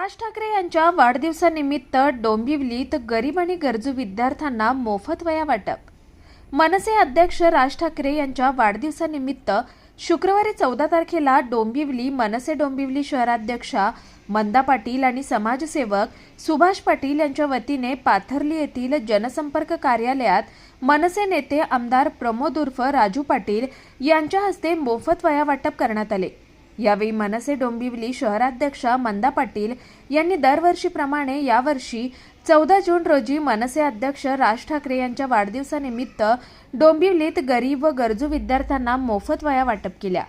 राज ठाकरे यांच्या वाढदिवसानिमित्त डोंबिवलीत गरीब आणि गरजू विद्यार्थ्यांना मोफत वया वाटप मनसे अध्यक्ष राज ठाकरे यांच्या वाढदिवसानिमित्त शुक्रवारी चौदा तारखेला डोंबिवली मनसे डोंबिवली शहराध्यक्षा मंदा पाटील आणि समाजसेवक सुभाष पाटील यांच्या वतीने पाथर्ली येथील जनसंपर्क कार्यालयात मनसे नेते आमदार प्रमोद उर्फ राजू पाटील यांच्या हस्ते मोफत वया वाटप करण्यात आले. यावेळी मनसे डोंबिवली शहराध्यक्षा मंदा पाटील यांनी दरवर्षीप्रमाणे यावर्षी चौदा जून रोजी मनसे अध्यक्ष राज ठाकरे यांच्या वाढदिवसानिमित्त डोंबिवलीत गरीब व गरजू विद्यार्थ्यांना मोफत वया वाटप केल्या.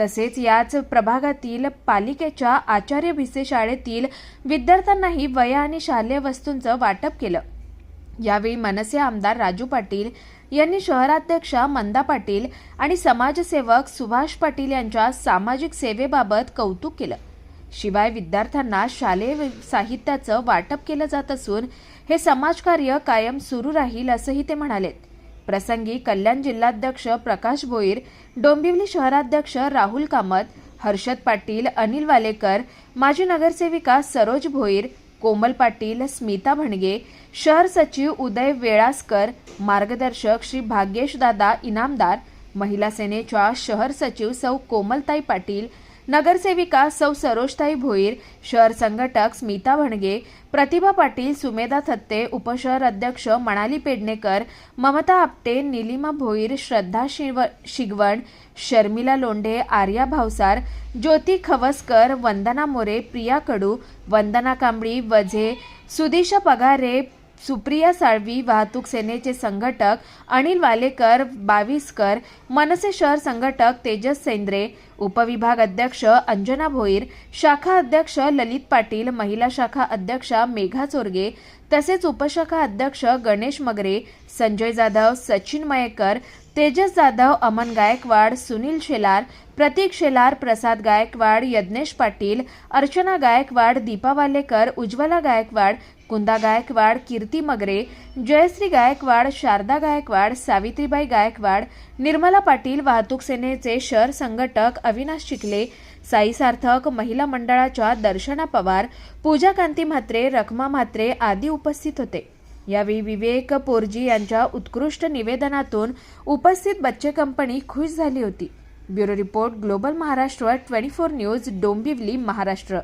तसेच याच प्रभागातील पालिकेच्या आचार्य भिसे शाळेतील विद्यार्थ्यांनाही वया आणि शालेय वस्तूंचं वाटप केलं. यावेळी मनसे आमदार राजू पाटील यांनी शहराध्यक्षा मंदा पाटील आणि समाजसेवक सुभाष पाटील यांच्या सामाजिक सेवेबाबत कौतुक केलं. शिवाय विद्यार्थ्यांना शालेय साहित्याचं वाटप केलं जात असून हे समाजकार्य कायम सुरू राहील असंही ते म्हणालेत प्रसंगी कल्याण जिल्हाध्यक्ष प्रकाश भोईर डोंबिवली शहराध्यक्ष राहुल कामत हर्षद पाटील अनिल वालेकर माजी नगरसेविका सरोज भोईर कोमल पाटील स्मिता भणगे शहर सचिव उदय वेळासकर मार्गदर्शक श्री भाग्येश दादा इनामदार महिला सेनेच्या शहर सचिव सौ कोमलताई पाटील नगरसेविका सौ सरोजताई भोईर शहर संघटक स्मिता भणगे प्रतिभा पाटील सुमेधा थत्ते उपशहर अध्यक्ष मणाली पेडणेकर ममता आपटे निलिमा भोईर श्रद्धा शिव शिगवण शर्मिला लोंढे आर्या भावसार ज्योती खवसकर वंदना मोरे प्रिया कडू वंदना कांबळी वझे सुदिशा पगारे सुप्रिया साळवी वाहतूक सेनेचे संघटक अनिल वालेकर बावीसकर मनसे शहर संघटक तेजस सेंद्रे उपविभाग अध्यक्ष अंजना भोईर शाखा अध्यक्ष ललित पाटील महिला शाखा अध्यक्षा मेघा चोरगे तसेच उपशाखा अध्यक्ष गणेश मगरे संजय जाधव सचिन मयेकर तेजस जाधव अमन गायकवाड सुनील शेलार प्रतीक शेलार प्रसाद गायकवाड यज्ञेश पाटील अर्चना गायकवाड दीपा वालेकर उज्ज्वला गायकवाड कुंदा गायकवाड कीर्ती मगरे जयश्री गायकवाड शारदा गायकवाड सावित्रीबाई गायकवाड निर्मला पाटील वाहतूक सेनेचे शहर संघटक अविनाश चिखले साई सार्थक महिला मंडळाच्या दर्शना पवार पूजा कांती म्हात्रे रखमा म्हात्रे आदी उपस्थित होते. यावेळी विवेक पोरजी यांच्या उत्कृष्ट निवेदनातून उपस्थित बच्चे कंपनी खुश झाली होती. Bureau report global Maharashtra twenty four news Dombivli Maharashtra.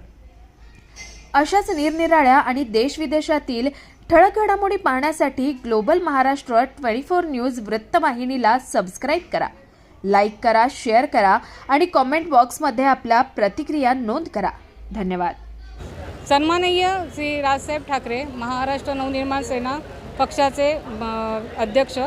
अशाच निरनिराळ्या आणि देशविदेशातील ठळक घडामोडी पाहण्यासाठी global Maharashtra twenty four news वृत्तवाहिनीला सबस्क्राईब करा. लाईक करा शेअर करा आणि कॉमेंट बॉक्समध्ये आपल्या प्रतिक्रिया नोंद करा. धन्यवाद. सन्माननीय श्री राजसाहेब ठाकरे महाराष्ट्र नवनिर्माण सेना पक्षाचे अध्यक्ष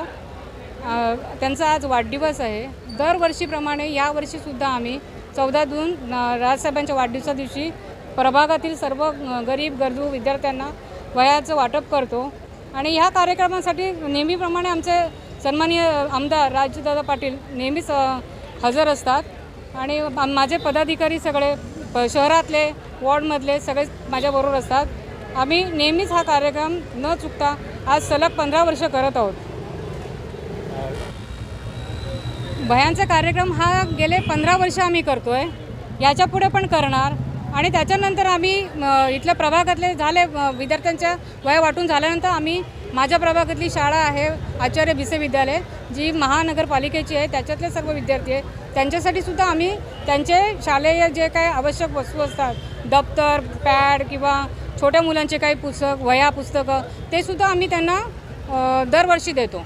त्यांचा आज वाढदिवस आहे. दरवर्षीप्रमाणे यावर्षीसुद्धा आम्ही चौदा जून राजसाहेबांच्या वाढदिवसा दिवशी प्रभागातील सर्व गरीब गरजू विद्यार्थ्यांना वयाचं वाटप करतो. आणि ह्या कार्यक्रमासाठी नेहमीप्रमाणे आमचे सन्माननीय आमदार राजूदादा पाटील नेहमीच हजर असतात. आणि माझे पदाधिकारी सगळे प- शहरातले वॉर्डमधले सगळे माझ्याबरोबर असतात. आम्ही नेहमीच हा कार्यक्रम न चुकता आज सलग पंधरा वर्ष करत आहोत. भयांचा कार्यक्रम हा गेले पंधरा वर्ष आम्ही करतो आहे याच्यापुढे पण करणार. आणि त्याच्यानंतर आम्ही इथल्या प्रभागातले झाले विद्यार्थ्यांच्या वया वाटून झाल्यानंतर आम्ही माझ्या प्रभागातली शाळा आहे आचार्य भिसे विद्यालय जी महानगरपालिकेची आहे त्याच्यातले सर्व विद्यार्थी आहे त्यांच्यासाठी सुद्धा आम्ही त्यांचे शालेय जे काही आवश्यक वस्तू असतात दप्तर पॅड किंवा छोट्या मुलांचे काही पुस्तक वया पुस्तकं ते सुद्धा आम्ही त्यांना दरवर्षी देतो.